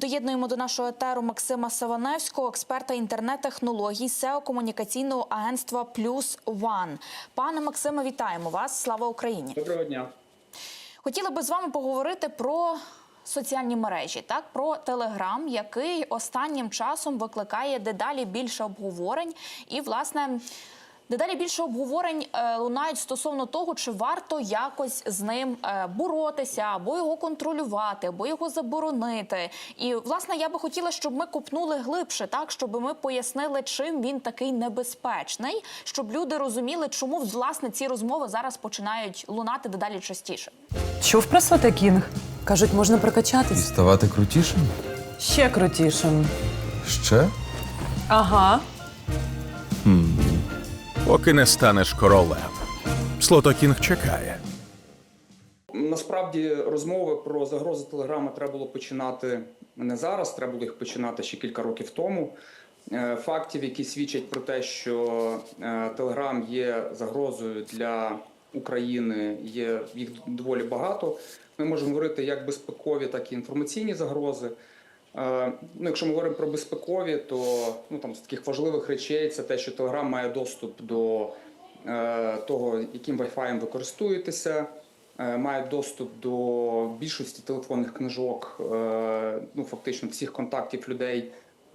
Доєднуємо до нашого етеру Максима Саваневського, експерта інтернет-технологій SEO комунікаційного агентства Плюс One. Пане Максиме, вітаємо вас! Слава Україні! Доброго дня. Хотіли би з вами поговорити про соціальні мережі, так про Телеграм, який останнім часом викликає дедалі більше обговорень, і власне. Дедалі більше обговорень е, лунають стосовно того, чи варто якось з ним е, боротися, або його контролювати, або його заборонити. І власне я би хотіла, щоб ми копнули глибше, так щоб ми пояснили, чим він такий небезпечний, щоб люди розуміли, чому власне ці розмови зараз починають лунати дедалі частіше. Чув про Сватакінг? Кажуть, можна І ставати крутішим? Ще крутішим. Ще? Ага. Поки не станеш королем. Слотокінг чекає. Насправді розмови про загрози Телеграма треба було починати не зараз, треба було їх починати ще кілька років тому. Е, Фактів, які свідчать про те, що е, Телеграм є загрозою для України, є їх доволі багато. Ми можемо говорити як безпекові, так і інформаційні загрози. Е, Ну, якщо ми говоримо про безпекові, то ну там з таких важливих речей це те, що Telegram має доступ до е, того, яким Wi-Fi ви користуєтеся, е, має доступ до більшості телефонних книжок, е, ну фактично всіх контактів людей,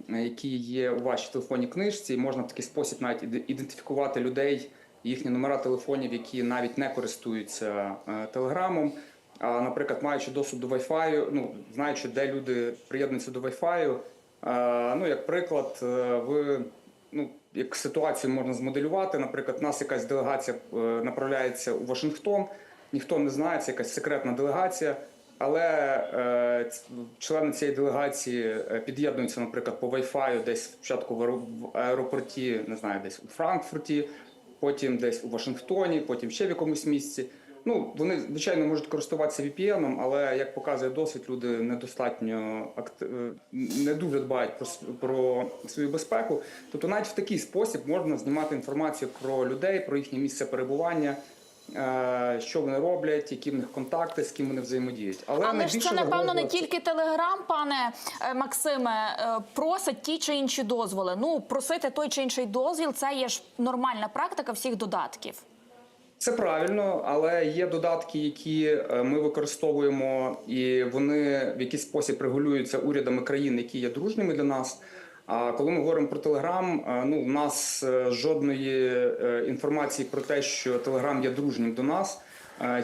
які є у вашій телефонній книжці. І можна в такий спосіб навіть іде- ідентифікувати людей, їхні номера телефонів, які навіть не користуються е, телеграмом. А, наприклад, маючи доступ до Wi-Fi, ну знаючи, де люди приєднуються до Wi-Fi, е, ну як приклад, е, ви ну як ситуацію можна змоделювати. Наприклад, нас якась делегація е, направляється у Вашингтон, ніхто не знає, це якась секретна делегація. Але члени цієї делегації під'єднуються, наприклад, по Wi-Fi десь спочатку в аеропорті, не знаю, десь у Франкфурті, потім десь у Вашингтоні, потім ще в якомусь місці. Ну, вони звичайно можуть користуватися VPN, але як показує досвід, люди недостатньо е, не дуже дбають про, про свою безпеку. Тобто, навіть в такий спосіб можна знімати інформацію про людей, про їхнє місце перебування, е, що вони роблять, які в них контакти, з ким вони взаємодіють. Але, Але ж це напевно не тільки Телеграм, пане е, Максиме, просить ті чи інші дозволи. Ну просити той чи інший дозвіл це є ж нормальна практика всіх додатків. Це правильно, але є додатки, які е, ми використовуємо, і вони в якийсь спосіб регулюються урядами країн, які є дружніми для нас. А коли ми говоримо про Телеграм, ну в нас е, жодної е, інформації про те, що Телеграм є дружнім до нас,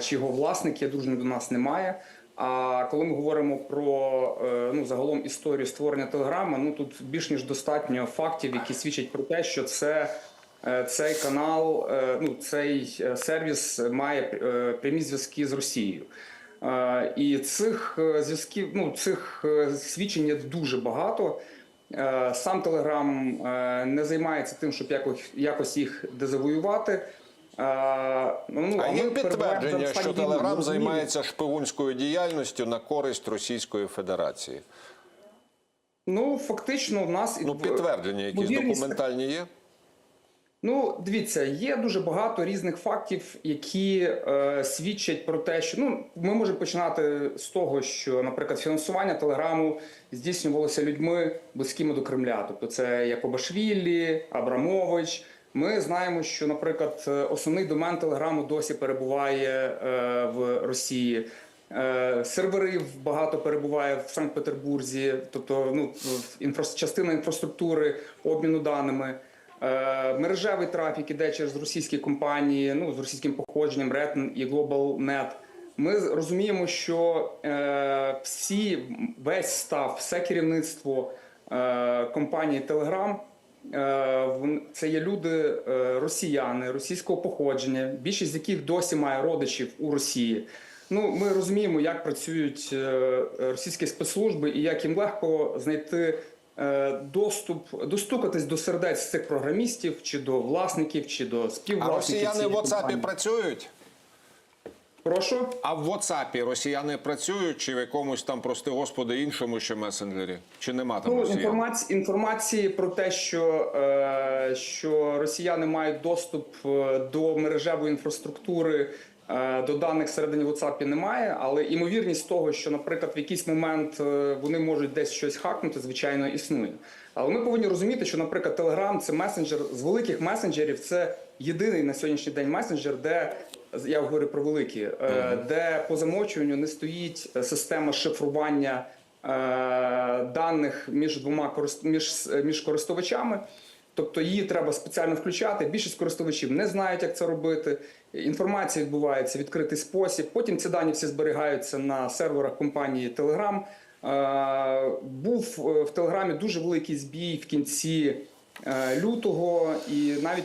чи його власник є дружнім до нас, немає. А коли ми говоримо про ну загалом історію створення Телеграма, ну тут більш ніж достатньо фактів, які свідчать про те, що це цей канал, е, ну цей е, сервіс має е, прямі зв'язки з Росією. Е, І цих е, зв'язків, ну цих е, свідчень є дуже багато. Е, Сам Телеграм е, не займається тим, щоб якось, їх дезавоювати. Е, Ну, А є підтвердження, що Телеграм займається шпигунською діяльністю на користь Російської Федерації. Ну фактично, в нас Ну, підтвердження, якісь документальні є. Ну, дивіться, є дуже багато різних фактів, які е, свідчать про те, що ну ми можемо починати з того, що, наприклад, фінансування телеграму здійснювалося людьми близькими до Кремля. Тобто, це Якобашвілі, Абрамович. Ми знаємо, що, наприклад, е, основний домен телеграму досі перебуває е, в Росії. Е, Серверів багато перебуває в Санкт-Петербурзі, тобто ну частина інфраструктури обміну даними. Е, Мережевий трафік іде через російські компанії, ну з російським походженням Ретн і GlobalNet. Ми розуміємо, що е, всі весь став, все керівництво е, компанії Telegram е, це є люди е, росіяни російського походження, більшість з яких досі має родичів у Росії. Ну, ми розуміємо, як працюють е, російські спецслужби і як їм легко знайти доступ, достукатись до сердець цих програмістів, чи до власників, чи до А росіяни в WhatsApp працюють? Прошу. А в WhatsApp росіяни працюють чи в якомусь там, прости господи, іншому ще месенджері? Чи нема там Ну, росіян? інформації, інформації про те, що, е, що росіяни мають доступ е, до мережевої інфраструктури Е, До даних всередині WhatsApp немає, але імовірність того, що, наприклад, в якийсь момент е, вони можуть десь щось хакнути, звичайно, існує. Але ми повинні розуміти, що, наприклад, Telegram – це месенджер з великих месенджерів. Це єдиний на сьогоднішній день месенджер, де я говорю про великі, е, де по замовчуванню не стоїть е, система шифрування е, даних між двома між, між користувачами. Тобто її треба спеціально включати. Більшість користувачів не знають, як це робити. Інформація відбувається в відкритий спосіб. Потім ці дані всі зберігаються на серверах компанії Telegram. Е, Був е, в Телеграмі дуже великий збій в кінці лютого, і навіть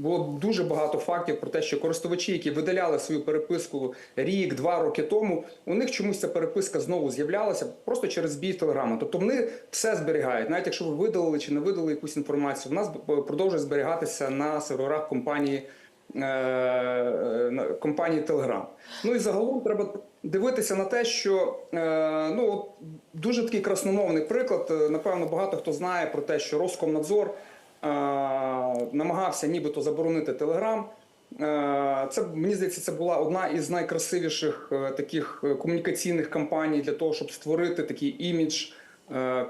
було дуже багато фактів про те, що користувачі, які видаляли свою переписку рік-два роки тому, у них чомусь ця переписка знову з'являлася просто через збій Телеграму. Тобто вони все зберігають, навіть якщо ви видалили чи не видали якусь інформацію, в нас продовжує зберігатися на серверах компанії. е, компанії Telegram. Ну і загалом треба дивитися на те, що е, ну дуже такий красномовний приклад. Е, Напевно, багато хто знає про те, що Роскомнадзор е, намагався нібито заборонити. Е, Це мені здається, це була одна із найкрасивіших таких комунікаційних кампаній для того, щоб створити такий імідж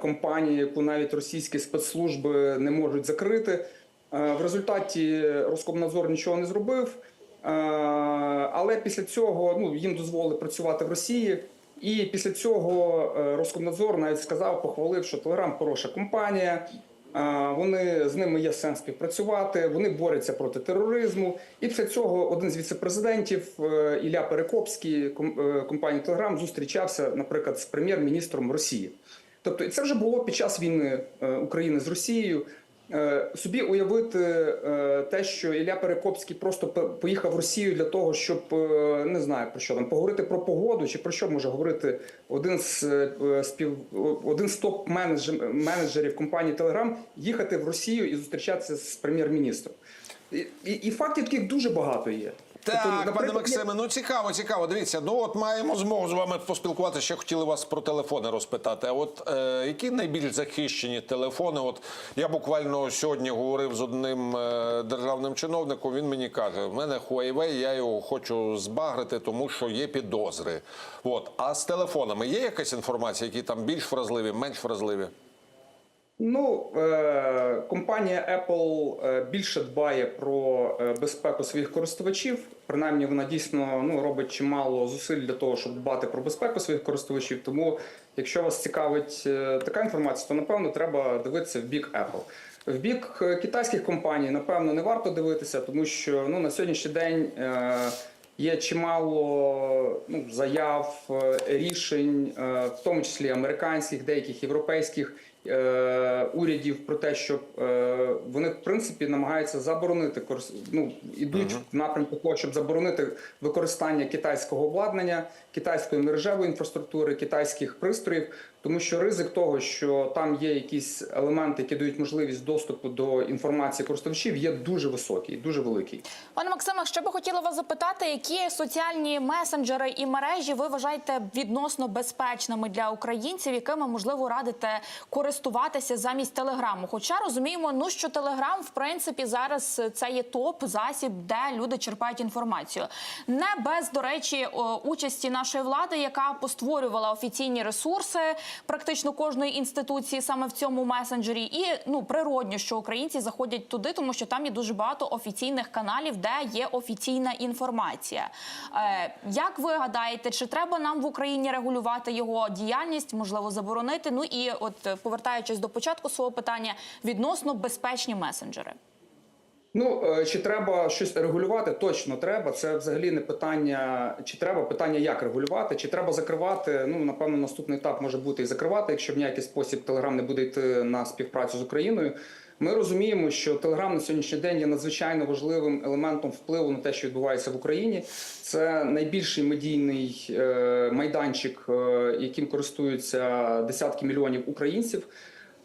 компанії, яку навіть російські спецслужби не можуть закрити. В результаті Роскомнадзор нічого не зробив. Е, Але після цього ну, їм дозволили працювати в Росії. І після цього е, Роскомнадзор навіть сказав, похвалив, що Телеграм хороша компанія. е, Вони з ними є сенс співпрацювати, вони борються проти тероризму. І після цього один з віцепрезидентів Ілля Перекопський компанії Телеграм зустрічався, наприклад, з прем'єр-міністром Росії. Тобто, це вже було під час війни України з Росією. Е, Собі уявити е, те, що Ілля Перекопський просто поїхав в Росію для того, щоб е, не знаю про що там поговорити про погоду, чи про що може говорити один з спів один з топ менеджерів компанії Телеграм їхати в Росію і зустрічатися з прем'єр-міністром. І, і, і фактів таких дуже багато є. Так, Тобто, пане Максиме, ну цікаво, цікаво. Дивіться, ну от маємо змогу з вами поспілкуватися. Ще хотіли вас про телефони розпитати. А от е, які найбільш захищені телефони? От я буквально сьогодні говорив з одним е, державним чиновником. Він мені каже: в мене Huawei, я його хочу збагрити, тому що є підозри. От а з телефонами є якась інформація, які там більш вразливі, менш вразливі? Ну, е, компанія Apple е, більше дбає про е, безпеку своїх користувачів. Принаймні, вона дійсно ну, робить чимало зусиль для того, щоб дбати про безпеку своїх користувачів. Тому, якщо вас цікавить така інформація, то напевно треба дивитися в бік Apple. В бік китайських компаній, напевно, не варто дивитися, тому що ну, на сьогоднішній день. Є чимало ну, заяв, рішень, в тому числі американських, деяких європейських урядів про те, що е, вони в принципі намагаються заборонити ну, ідуть в напрямку того, щоб заборонити використання китайського обладнання, китайської мережевої інфраструктури, китайських пристроїв, тому що ризик того, що там є якісь елементи, які дають можливість доступу до інформації користувачів, є дуже високий, дуже великий. Пане Максиме, ще би хотіла вас запитати, які соціальні месенджери і мережі ви вважаєте відносно безпечними для українців, якими можливо радите користуватися замість телеграму? Хоча розуміємо, ну що телеграм, в принципі, зараз це є топ засіб, де люди черпають інформацію. Не без до речі, участі нашої влади, яка постворювала офіційні ресурси практично кожної інституції саме в цьому месенджері, і ну природньо, що українці заходять туди, тому що там є дуже багато офіційних каналів, де є офіційна інформація. Е, як ви гадаєте, чи треба нам в Україні регулювати його діяльність, можливо, заборонити? Ну і от е, повертаючись до початку свого питання, відносно безпечні месенджери. Ну е, чи треба щось регулювати? Точно треба. Це взагалі не питання, чи треба питання, як регулювати, чи треба закривати. Ну напевно, наступний етап може бути і закривати, якщо в ніякий спосіб Телеграм не буде йти на співпрацю з Україною. Ми розуміємо, що Телеграм на сьогоднішній день є надзвичайно важливим елементом впливу на те, що відбувається в Україні. Це найбільший медійний е, майданчик, е, яким користуються десятки мільйонів українців.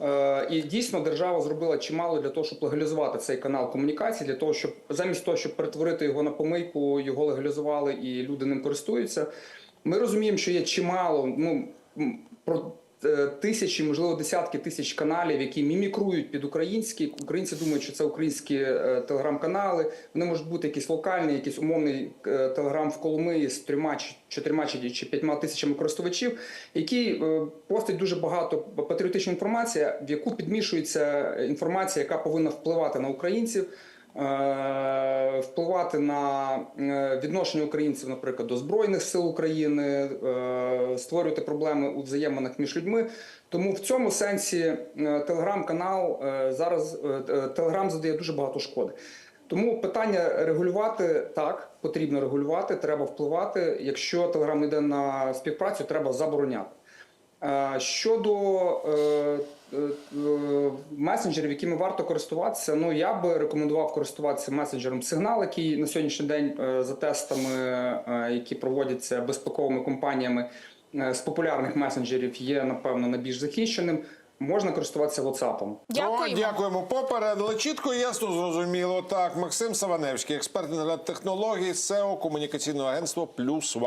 Е, І дійсно держава зробила чимало для того, щоб легалізувати цей канал комунікації, для того, щоб замість того, щоб перетворити його на помийку, його легалізували і люди ним користуються. Ми розуміємо, що є чимало ну про тисячі, можливо, десятки тисяч каналів, які мімікрують під українські. Українці думають, що це українські е, телеграм-канали. Вони можуть бути якісь локальні, якийсь умовний е, телеграм в Коломиї з трьома чи чотирма чи, п'ятьма тисячами користувачів, який е, постить дуже багато патріотичної інформації, в яку підмішується інформація, яка повинна впливати на українців. Е, Впливати на е, відношення українців, наприклад, до збройних сил України, е, створювати проблеми у взаєминах між людьми. Тому в цьому сенсі телеграм-канал зараз телеграм задає дуже багато шкоди. Тому питання регулювати так, потрібно регулювати, треба впливати. Якщо телеграм йде на співпрацю, треба забороняти. Е, Щодо е, е, месенджерів, якими варто користуватися, ну я би рекомендував користуватися месенджером Сигнал, який на сьогоднішній день за тестами, які проводяться безпековими компаніями з популярних месенджерів, є напевно найбільш захищеним. Можна користуватися WhatsApp. Дякую. О, дякуємо. Попередили чітко, ясно, зрозуміло. Так, Максим Саваневський, експерт на технології, SEO, комунікаційного агентства Плюс Ван.